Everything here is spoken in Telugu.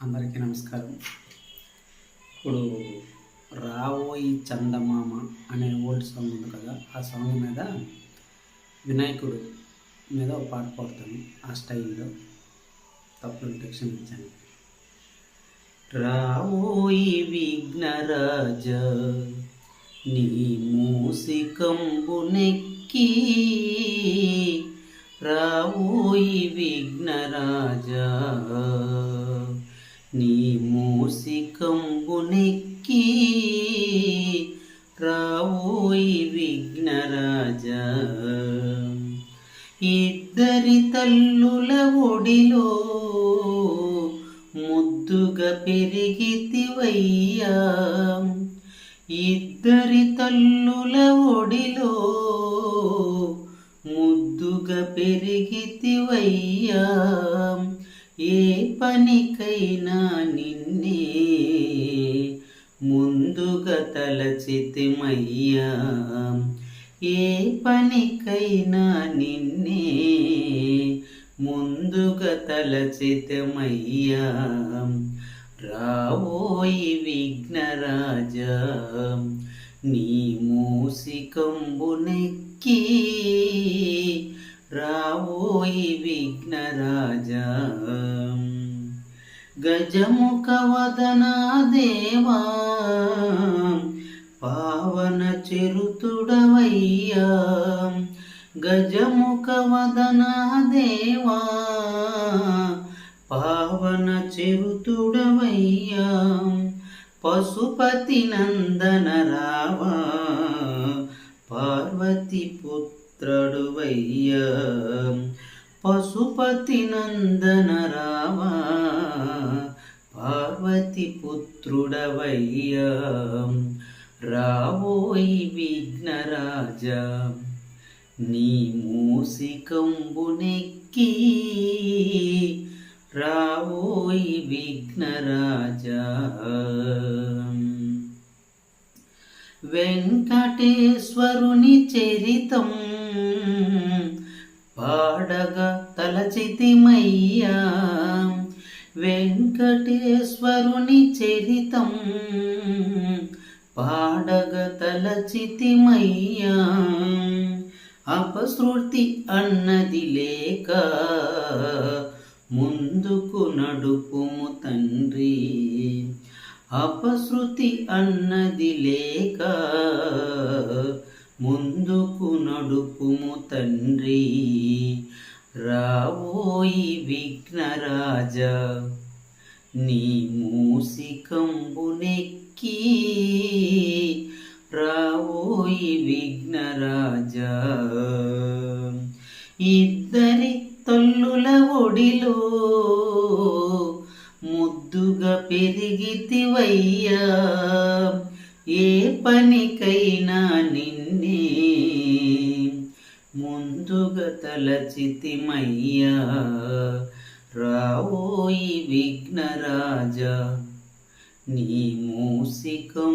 అందరికీ నమస్కారం. ఇప్పుడు రావోయి చందమామ అనే ఓల్డ్ సాంగ్ ఉంది కదా ఆ సాంగ్ మీద వినాయకుడు మీద ఒక పాట పాడతాను ఆ స్టైల్లో. తప్పుడు టెక్షన్ ఇచ్చాను రావోయి విఘ్నరాజ నీ మూసికంబునెక్కి రావోయి విఘ్నరాజా నీ మూసికంబునెక్కి రావోయి విఘ్నరాజా. ఇద్దరి తల్లుల ఒడిలో ముద్దుగా పెరిగితివయ్యా. ఇద్దరి తల్లుల ఒడిలో ముద్దుగా పెరిగితివయ్యా. ఏ పనికైనా నిన్నే ముందుగా తలచితిమయ్యా. ఏ పనికైనా నిన్నే ముందుగా తలచితమయ్యా. రావోయి విఘ్నరాజా నీ మూసికంబునెక్కి రావోయి విఘ్నరాజా గజముఖ వదనా దేవా పావన చెరుతుడవయ్యా. గజముఖ వదనా దేవా పావన చెరుతుడవయ్యా. పశుపతి నందన రావా పార్వతి పుత్రుడువయ్యా. పశుపతి నందన రావా పార్వతి పుత్రుడవయ్యా రావోయి విఘ్నరాజా నీ మూసికంబునెక్కి రావోయి విఘ్నరాజా. వెంకటేశ్వరుని చరితం పాడగా తలచితిమయ్యా. వెంకటేశ్వరుని చరితం పాడగ తలచితిమయ్యా. అపశృతి అన్నది లేక ముందుకు నడుపుము తండ్రి. అపశృతి అన్నది లేక ముందుకు నడుపుము తండ్రి. రావోయి విఘ్నరాజా నీ మూసికంబునెక్కి రావోయి విఘ్నరాజా ఇద్దరి తల్లుల ఒడిలో ముద్దుగా పెరిగితివయ్యా. ఏ పనికైనా నిన్ను తలచితిమయ్యా. రావోయి విఘ్నరాజా నీ మూసికంబునెక్కి